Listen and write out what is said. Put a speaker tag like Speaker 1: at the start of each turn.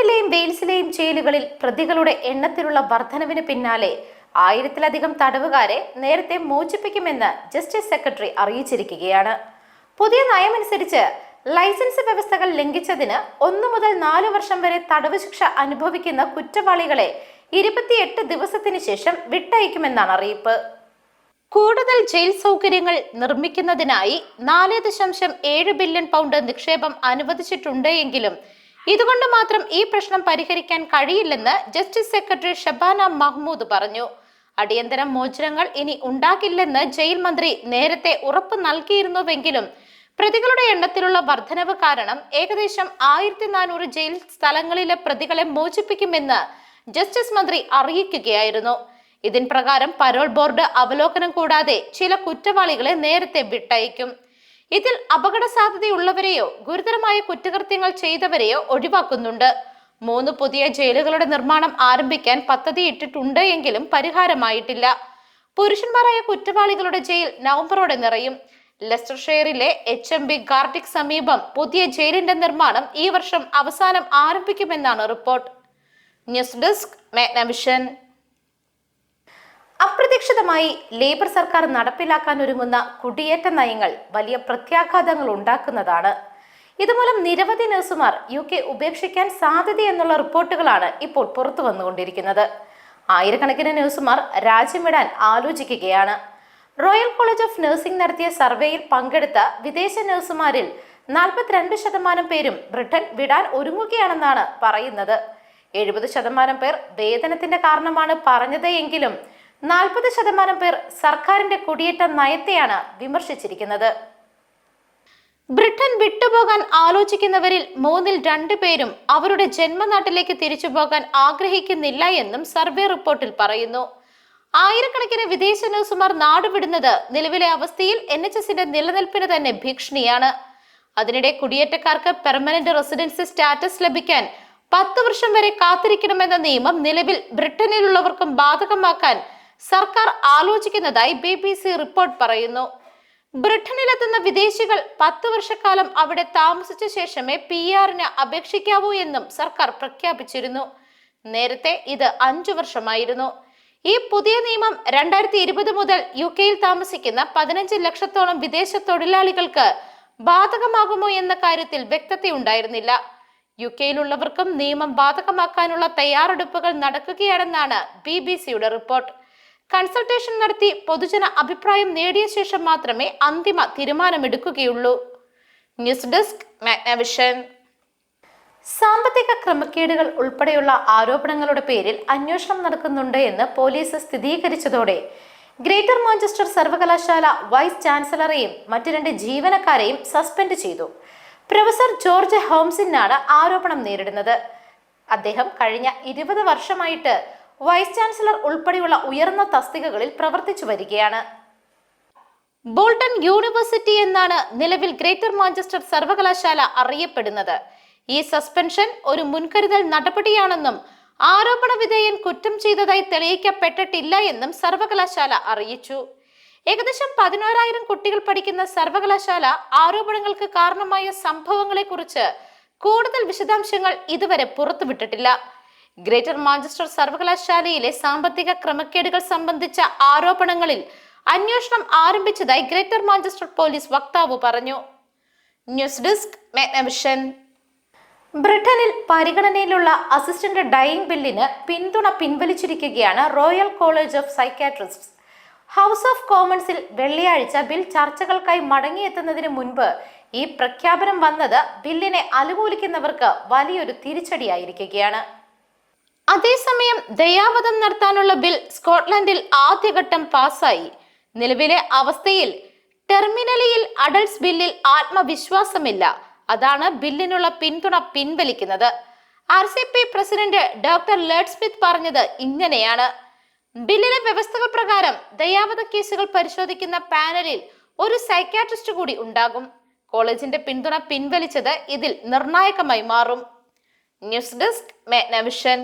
Speaker 1: ഇംഗ്ലണ്ടിലെയും വെയിൽസിലെയും ജയിലുകളിൽ പ്രതികളുടെ എണ്ണത്തിലുള്ള വർധനവിന് പിന്നാലെ ആയിരത്തിലധികം തടവുകാരെ നേരത്തെ മോചിപ്പിക്കുമെന്ന് ജസ്റ്റിസ് സെക്രട്ടറി അറിയിച്ചിരിക്കുകയാണ്. പുതിയ നയമനുസരിച്ച് ലൈസൻസ് വ്യവസ്ഥകൾ ലംഘിച്ചതിന് ഒന്നു മുതൽ നാല് വർഷം വരെ തടവ് ശിക്ഷ അനുഭവിക്കുന്ന കുറ്റവാളികളെ ഇരുപത്തിയെട്ട് ദിവസത്തിന് ശേഷം വിട്ടയക്കുമെന്നാണ് അറിയിപ്പ്. കൂടുതൽ ജയിൽ സൗകര്യങ്ങൾ നിർമ്മിക്കുന്നതിനായി നാല് ദശാംശം ഏഴ് ബില്യൺ പൗണ്ട് നിക്ഷേപം അനുവദിച്ചിട്ടുണ്ട് എങ്കിലും ഇതുകൊണ്ട് മാത്രം ഈ പ്രശ്നം പരിഹരിക്കാൻ കഴിയില്ലെന്ന് ജസ്റ്റിസ് സെക്രട്ടറി ഷബാന മഹ്മൂദ് പറഞ്ഞു. അടിയന്തര മോചനങ്ങൾ ഇനി ഉണ്ടാകില്ലെന്ന് ജയിൽ മന്ത്രി നേരത്തെ ഉറപ്പ് നൽകിയിരുന്നുവെങ്കിലും പ്രതികളുടെ എണ്ണത്തിലുള്ള വർധനവ് കാരണം ഏകദേശം ആയിരത്തി നാനൂറ് ജയിൽ സ്ഥലങ്ങളിലെ പ്രതികളെ മോചിപ്പിക്കുമെന്ന് ജസ്റ്റിസ് മന്ത്രി അറിയിക്കുകയായിരുന്നു. ഇതിൻ പ്രകാരം പരോൾ ബോർഡ് അവലോകനം കൂടാതെ ചില കുറ്റവാളികളെ നേരത്തെ വിട്ടയക്കും. ഇതിൽ അപകട സാധ്യതയുള്ളവരെയോ ഗുരുതരമായ കുറ്റകൃത്യങ്ങൾ ചെയ്തവരെയോ ഒഴിവാക്കുന്നുണ്ട്. മൂന്ന് പുതിയ ജയിലുകളുടെ നിർമ്മാണം ആരംഭിക്കാൻ പദ്ധതി ഇട്ടിട്ടുണ്ട് എങ്കിലും പരിഹാരമായിട്ടില്ല. പുരുഷന്മാരായ കുറ്റവാളികളുടെ ജയിൽ നവംബറോടെ നിറയും. ലെസ്റ്റർഷെയറിലെ എച്ച് എം ബി ഗാർഡിക് സമീപം പുതിയ ജയിലിന്റെ നിർമ്മാണം ഈ വർഷം അവസാനം ആരംഭിക്കുമെന്നാണ് റിപ്പോർട്ട്. News desk Magnavision. അപ്രതീക്ഷിതമായി ലേബർ സർക്കാർ നടപ്പിലാക്കാൻ ഒരുങ്ങുന്ന കുടിയേറ്റ നയങ്ങൾ വലിയ പ്രത്യാഘാതങ്ങൾ ഉണ്ടാക്കുന്നതാണ്. ഇതുമൂലം നിരവധി നഴ്സുമാർ യു കെ ഉപേക്ഷിക്കാൻ സാധ്യതയെന്നുള്ള റിപ്പോർട്ടുകളാണ് ഇപ്പോൾ പുറത്തു വന്നുകൊണ്ടിരിക്കുന്നത്. ആയിരക്കണക്കിന് നഴ്സുമാർ രാജ്യം വിടാൻ ആലോചിക്കുകയാണ്. റോയൽ കോളേജ് ഓഫ് നഴ്സിംഗ് നടത്തിയ സർവേയിൽ പങ്കെടുത്ത വിദേശ നഴ്സുമാരിൽ നാൽപ്പത്തിരണ്ട് ശതമാനം പേരും ബ്രിട്ടൻ വിടാൻ ഒരുങ്ങുകയാണെന്നാണ് പറയുന്നത്. എഴുപത് ശതമാനം പേർ വേതനത്തിന്റെ കാരണമാണ് പറഞ്ഞത് എങ്കിലും നാൽപ്പത് ശതമാനം പേർ സർക്കാരിന്റെ കുടിയേറ്റ നയത്തെയാണ് വിമർശിച്ചിരിക്കുന്നത്. ബ്രിട്ടൻ വിട്ടുപോകാൻ ആലോചിക്കുന്നവരിൽ മൂന്നിൽ രണ്ടു പേരും അവരുടെ ജന്മനാട്ടിലേക്ക് തിരിച്ചു പോകാൻ ആഗ്രഹിക്കുന്നില്ല എന്നും സർവേ റിപ്പോർട്ടിൽ പറയുന്നു. ആയിരക്കണക്കിന് വിദേശ നഴ്സുമാർ നാടുവിടുന്നത് നിലവിലെ അവസ്ഥയിൽ എൻ എച്ച് എസിന്റെ നിലനിൽപ്പിന് തന്നെ ഭീഷണിയാണ്. അതിനിടെ കുടിയേറ്റക്കാർക്ക് പെർമനന്റ് റെസിഡൻസി സ്റ്റാറ്റസ് ലഭിക്കാൻ പത്ത് വർഷം വരെ കാത്തിരിക്കണമെന്ന നിയമം നിലവിൽ ബ്രിട്ടനിലുള്ളവർക്കും ബാധകമാക്കാൻ സർക്കാർ ആലോചിക്കുന്നതായി ബി ബി സി റിപ്പോർട്ട് പറയുന്നു. ബ്രിട്ടനിലെത്തുന്ന വിദേശികൾ പത്ത് വർഷക്കാലം അവിടെ താമസിച്ച ശേഷമേ പി ആറിന് അപേക്ഷിക്കാവൂ എന്നും സർക്കാർ പ്രഖ്യാപിച്ചിരുന്നു. നേരത്തെ ഇത് അഞ്ചു വർഷമായിരുന്നു. ഈ പുതിയ നിയമം രണ്ടായിരത്തി ഇരുപത് മുതൽ യു കെയിൽ താമസിക്കുന്ന പതിനഞ്ച് ലക്ഷത്തോളം വിദേശ തൊഴിലാളികൾക്ക് ബാധകമാകുമോ എന്ന കാര്യത്തിൽ വ്യക്തതയുണ്ടായിരുന്നില്ല. യു കെയിലുള്ളവർക്കും നിയമം ബാധകമാക്കാനുള്ള തയ്യാറെടുപ്പുകൾ നടക്കുകയാണെന്നാണ് ബി ബി സിയുടെ റിപ്പോർട്ട്. കൺസൾട്ടേഷൻ നടത്തി പൊതുജന അഭിപ്രായം നേടിയ ശേഷം മാത്രമേ അന്തിമ തീരുമാനമെടുക്കുകയുള്ളൂ. News desk Magnavision. സാമ്പത്തിക ക്രമക്കേടുകൾ ഉൾപ്പെടെയുള്ള ആരോപണങ്ങളുടെ പേരിൽ അന്വേഷണം നടക്കുന്നുണ്ട് എന്ന് പോലീസ് സ്ഥിരീകരിച്ചതോടെ ഗ്രേറ്റർ മാഞ്ചസ്റ്റർ സർവകലാശാല വൈസ് ചാൻസലറെയും മറ്റു രണ്ട് ജീവനക്കാരെയും സസ്പെൻഡ് ചെയ്തു. പ്രൊഫസർ ജോർജ് ഹോംസിനാണ് ആരോപണം നേരിടുന്നത്. അദ്ദേഹം കഴിഞ്ഞ ഇരുപത് വർഷമായിട്ട് വൈസ് ചാൻസലർ ഉൾപ്പെടെയുള്ള ഉയർന്ന തസ്തികകളിൽ പ്രവർത്തിച്ചു വരികയാണ്. ബോൾട്ടൺ യൂണിവേഴ്സിറ്റി എന്നാണ് നിലവിൽ ഗ്രേറ്റർ മാഞ്ചസ്റ്റർ സർവകലാശാല അറിയപ്പെടുന്നത്. ഈ സസ്പെൻഷൻ ഒരു മുൻകരുതൽ നടപടിയാണെന്നും ആരോപണ വിധേയൻ കുറ്റം ചെയ്തതായി തെളിയിക്കപ്പെട്ടിട്ടില്ല എന്നും സർവകലാശാല അറിയിച്ചു. ഏകദേശം പതിനോരായിരം കുട്ടികൾ പഠിക്കുന്ന സർവകലാശാല ആരോപണങ്ങൾക്ക് കാരണമായ സംഭവങ്ങളെക്കുറിച്ച് കൂടുതൽ വിശദാംശങ്ങൾ ഇതുവരെ പുറത്തുവിട്ടിട്ടില്ല. ഗ്രേറ്റർ മാഞ്ചസ്റ്റർ സർവകലാശാലയിലെ സാമ്പത്തിക ക്രമക്കേടുകൾ സംബന്ധിച്ച ആരോപണങ്ങളിൽ അന്വേഷണം ആരംഭിച്ചതായി ഗ്രേറ്റർ മാഞ്ചസ്റ്റർ പോലീസ് വക്താവ് പറഞ്ഞു. ന്യൂസ് ഡെസ്ക് ബ്രിട്ടനിൽ പരിഗണനയിലുള്ള അസിസ്റ്റന്റ് ഡൈയിങ് ബില്ലിന് പിന്തുണ പിൻവലിച്ചിരിക്കുകയാണ് Royal College of psychiatrist house of കോമൺസിൽ വെള്ളിയാഴ്ച ബിൽ ചർച്ചകൾക്കായി മടങ്ങിയെത്തുന്നതിന് മുൻപ് ഈ പ്രഖ്യാപനം വന്നത് ബില്ലിനെ അനുകൂലിക്കുന്നവർക്ക് വലിയൊരു തിരിച്ചടിയായിരിക്കുകയാണ്. അതേസമയം ദയാവധം നടത്താനുള്ള ബിൽ സ്കോട്ട്ലൻഡിൽ ആദ്യഘട്ടം പാസായി നിലവിലെ അവസ്ഥയിൽ ടെർമിനലിയിൽ അഡൾട്ട്സ് ബില്ലിൽ ആത്മവിശ്വാസമില്ല. അതാണ് ബില്ലിനുള്ള പിന്തുണ പിൻവലിക്കുന്നത്. R C P president doctor Lade Smith പറഞ്ഞത് ഇങ്ങനെയാണ്. ബില്ലിലെ വ്യവസ്ഥകൾ പ്രകാരം ദയാവധ കേസുകൾ പരിശോധിക്കുന്ന പാനലിൽ ഒരു സൈക്യാട്രിസ്റ്റ് കൂടി ഉണ്ടാകും. കോളേജിന്റെ പിന്തുണ പിൻവലിച്ചത് ഇതിൽ നിർണായകമായി മാറും. News desk മേഗ്നവിഷൻ